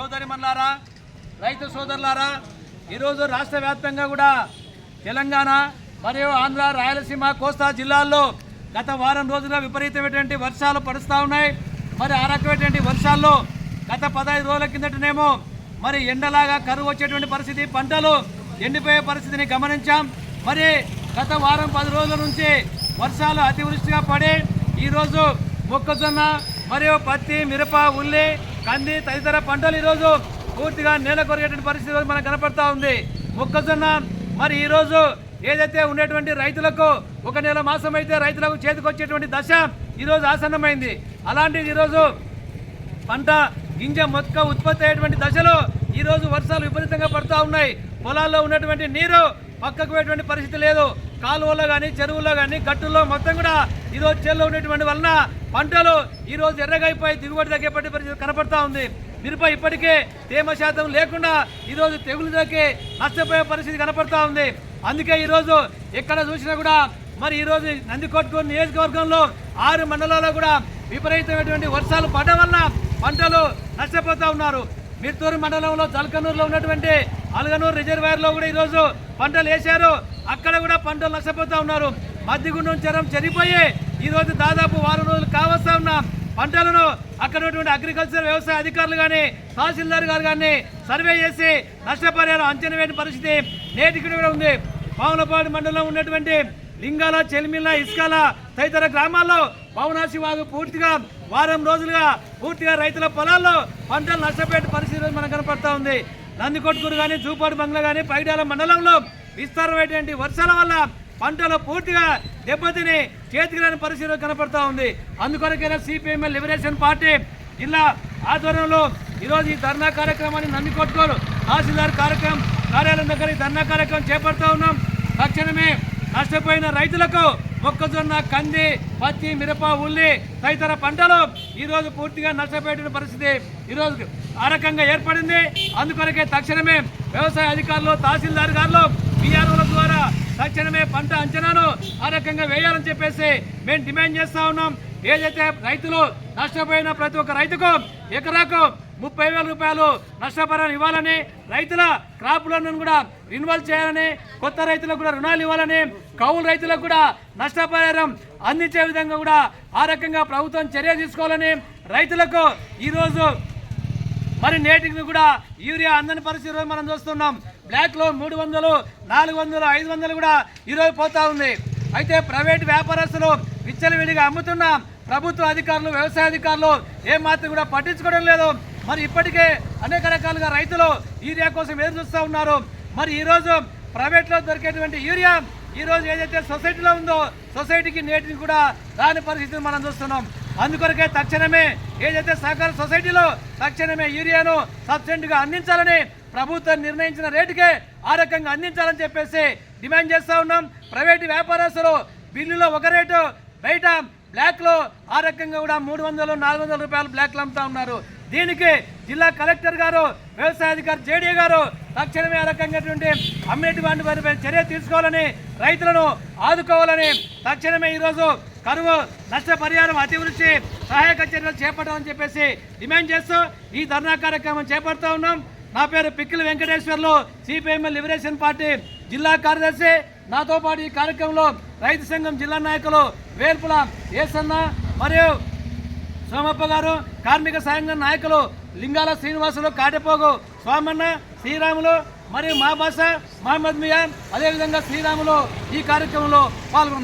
సోదరిమన్లారా రైతు సోదరులారా ఈరోజు రాష్ట్ర వ్యాప్తంగా కూడా తెలంగాణ మరియు ఆంధ్ర రాయలసీమ కోస్తా జిల్లాల్లో గత వారం రోజులుగా విపరీతమైనటువంటి వర్షాలు పడుస్తూ ఉన్నాయి. మరి ఆ రకమైనటువంటి వర్షాల్లో గత పదహైదు రోజుల కిందటనేమో మరి ఎండలాగా కరువు వచ్చేటువంటి పరిస్థితి పంటలు ఎండిపోయే పరిస్థితిని గమనించాం. మరి గత వారం పది రోజుల నుంచి వర్షాలు అతివృష్టిగా పడి ఈరోజు మొక్కజొన్న మరియు పత్తి మిరప ఉల్లి కంది తదితర పంటలు ఈరోజు పూర్తిగా నేల కొరిగేటువంటి పరిస్థితి ఈరోజు మనకు కనపడతా ఉంది. మొక్కజొన్న మరి ఈరోజు ఏదైతే ఉండేటువంటి రైతులకు ఒక నెల మాసం అయితే రైతులకు చేతికొచ్చేటువంటి దశ ఈరోజు ఆసన్నమైంది. అలాంటిది ఈరోజు పంట గింజ మొక్క ఉత్పత్తి అయ్యేటువంటి దశలో ఈరోజు వర్షాలు విపరీతంగా పడుతూ ఉన్నాయి. పొలాల్లో ఉన్నటువంటి నీరు పక్కకు పోయేటువంటి పరిస్థితి లేదు. కాలువలో కానీ చెరువుల్లో కానీ గట్టుల్లో మొత్తం కూడా ఈరోజు రోజు చెల్లో వలన పంటలు ఈరోజు ఎర్రగైపోయి దిగుబడి తగ్గేపటి పరిస్థితి కనపడతా ఉంది. మిరప ఇప్పటికే తేమ శాతం లేకుండా ఈరోజు తెగులు తగ్గి నష్టపోయే పరిస్థితి కనపడతా ఉంది. అందుకే ఈరోజు ఎక్కడ చూసినా కూడా మరి ఈరోజు రోజు నందికొట్కూరు నియోజకవర్గంలో ఆరు మండలాల్లో కూడా విపరీతమైనటువంటి వర్షాలు పడడం వల్ల పంటలు నష్టపోతూ ఉన్నారు. మిర్తూరు మండలంలో జల్కనూరులో ఉన్నటువంటి అలగనూరు రిజర్వాయర్లో కూడా ఈరోజు పంటలు వేశారు. అక్కడ కూడా పంటలు నష్టపోతూ ఉన్నారు. మధ్యగుండం చెరం చెరిపోయి ఈరోజు రోజు దాదాపు వారం రోజులు కావస్తా ఉన్న. పంటలను అక్కడ ఉన్నటువంటి అగ్రికల్చర్ వ్యవసాయ అధికారులు కానీ తహసీల్దార్ గారు కానీ సర్వే చేసి నష్టపరిహారం అంచనా వేయని పరిస్థితి నేటికి కూడా ఉంది. పావులపాడు మండలం ఉన్నటువంటి లింగాల చెలిమిల్ల ఇస్కాల తదితర గ్రామాల్లో పవనాశి వాగు పూర్తిగా వారం రోజులుగా పూర్తిగా రైతుల పొలాల్లో పంటలు నష్టపోయే పరిస్థితి మనకు కనపడతా ఉంది. నందికొట్కూరు కానీ జూపాడు బంగ్లా కానీ పైడాల మండలంలో విస్తారమైనటువంటి వర్షాల వల్ల పంటలు పూర్తిగా దెబ్బతిని చేతికి రాని పరిస్థితి కనపడతా ఉంది. అందుకొరకైనా సిపిఎంఎల్ లిబరేషన్ పార్టీ జిల్లా ఆధ్వర్యంలో ఈరోజు ఈ ధర్నా కార్యక్రమాన్ని నందికొట్కూరు తహసీల్దార్ కార్యక్రమం కార్యాలయం దగ్గర ఈ ధర్నా కార్యక్రమం చేపడతా ఉన్నాం. తక్షణమే నష్టపోయిన రైతులకు మొక్కజొన్న కంది పత్తి మిరప ఉల్లి తదితర పంటలు ఈరోజు పూర్తిగా నష్టపోయేటువంటి పరిస్థితి ఈరోజు ఆ రకంగా ఏర్పడింది. అందుకొరకే తక్షణమే వ్యవసాయ అధికారులు తహసీల్దార్ గారు బీఆర్ఓల ద్వారా తక్షణమే పంట అంచనాను ఆ రకంగా వేయాలని చెప్పేసి మేము డిమాండ్ చేస్తా ఉన్నాం. ఏదైతే రైతులు నష్టపోయిన ప్రతి ఒక్క రైతుకు ఎకరాకు ముప్పై వేల రూపాయలు నష్టపరిహారం ఇవ్వాలని రైతుల క్రాపులను కూడా రిన్వాల్వ్ చేయాలని కొత్త రైతులకు కూడా రుణాలు ఇవ్వాలని కౌలు రైతులకు కూడా నష్టపరిహారం అందించే విధంగా కూడా ఆ రకంగా ప్రభుత్వం చర్య తీసుకోవాలని రైతులకు ఈరోజు మరి నేటికి కూడా యూరియా అందని పరిస్థితి మనం చూస్తున్నాం. బ్లాక్లో మూడు వందలు నాలుగు వందలు ఐదు వందలు కూడా ఈరోజు పోతా ఉంది. అయితే ప్రైవేట్ వ్యాపారస్తులు విచ్చలవిడిగా అమ్ముతున్న ప్రభుత్వ అధికారులు వ్యవసాయ అధికారులు ఏమాత్రం కూడా పట్టించుకోవడం లేదు. మరి ఇప్పటికే అనేక రకాలుగా రైతులు యూరియా కోసం ఎదురు చూస్తూ ఉన్నారు. మరి ఈరోజు ప్రైవేట్లో దొరికేటువంటి యూరియా ఈ రోజు ఏదైతే సొసైటీలో ఉందో సొసైటీకి నేటిని కూడా రాని పరిస్థితిని మనం చూస్తున్నాం. అందుకొరకే తక్షణమే ఏదైతే సహకార సొసైటీలో తక్షణమే యూరియాను సబ్సిడీగా అందించాలని ప్రభుత్వం నిర్ణయించిన రేటుకే ఆ రకంగా అందించాలని చెప్పేసి డిమాండ్ చేస్తూ ఉన్నాం. ప్రైవేటు వ్యాపారస్తులు బిల్లులో ఒక రేటు బయట బ్లాక్లో ఆ రకంగా కూడా మూడు వందలు నాలుగు వందల రూపాయలు బ్లాక్లు అమ్ముతా ఉన్నారు. దీనికి జిల్లా కలెక్టర్ గారు వ్యవసాయ అధికారి జేడీ గారు తక్షణమే ఆ రకంగా అమ్మేటి వాటి వారిపై చర్య తీసుకోవాలని రైతులను ఆదుకోవాలని తక్షణమే ఈరోజు కరువు నష్టపరిహారం అతివృష్టి సహాయక చర్యలు చేపట్టాలని చెప్పేసి డిమాండ్ చేస్తూ ఈ ధర్నా కార్యక్రమం చేపడుతూ ఉన్నాం. నా పేరు Pikkili Venkateswarlu CPML liberation party జిల్లా కార్యదర్శి. నాతో పాటు ఈ కార్యక్రమంలో రైతు సంఘం జిల్లా నాయకులు వేర్పుల ఏసన్న మరియు సోమప్ప గారు కార్మిక సంఘం నాయకులు లింగాల శ్రీనివాసులు కాటెపోగు స్వామన్న శ్రీరాములు మరియు మా భాష మహమ్మద్ మియాన్. అదేవిధంగా శ్రీరాములు ఈ కార్యక్రమంలో పాల్గొన్నారు.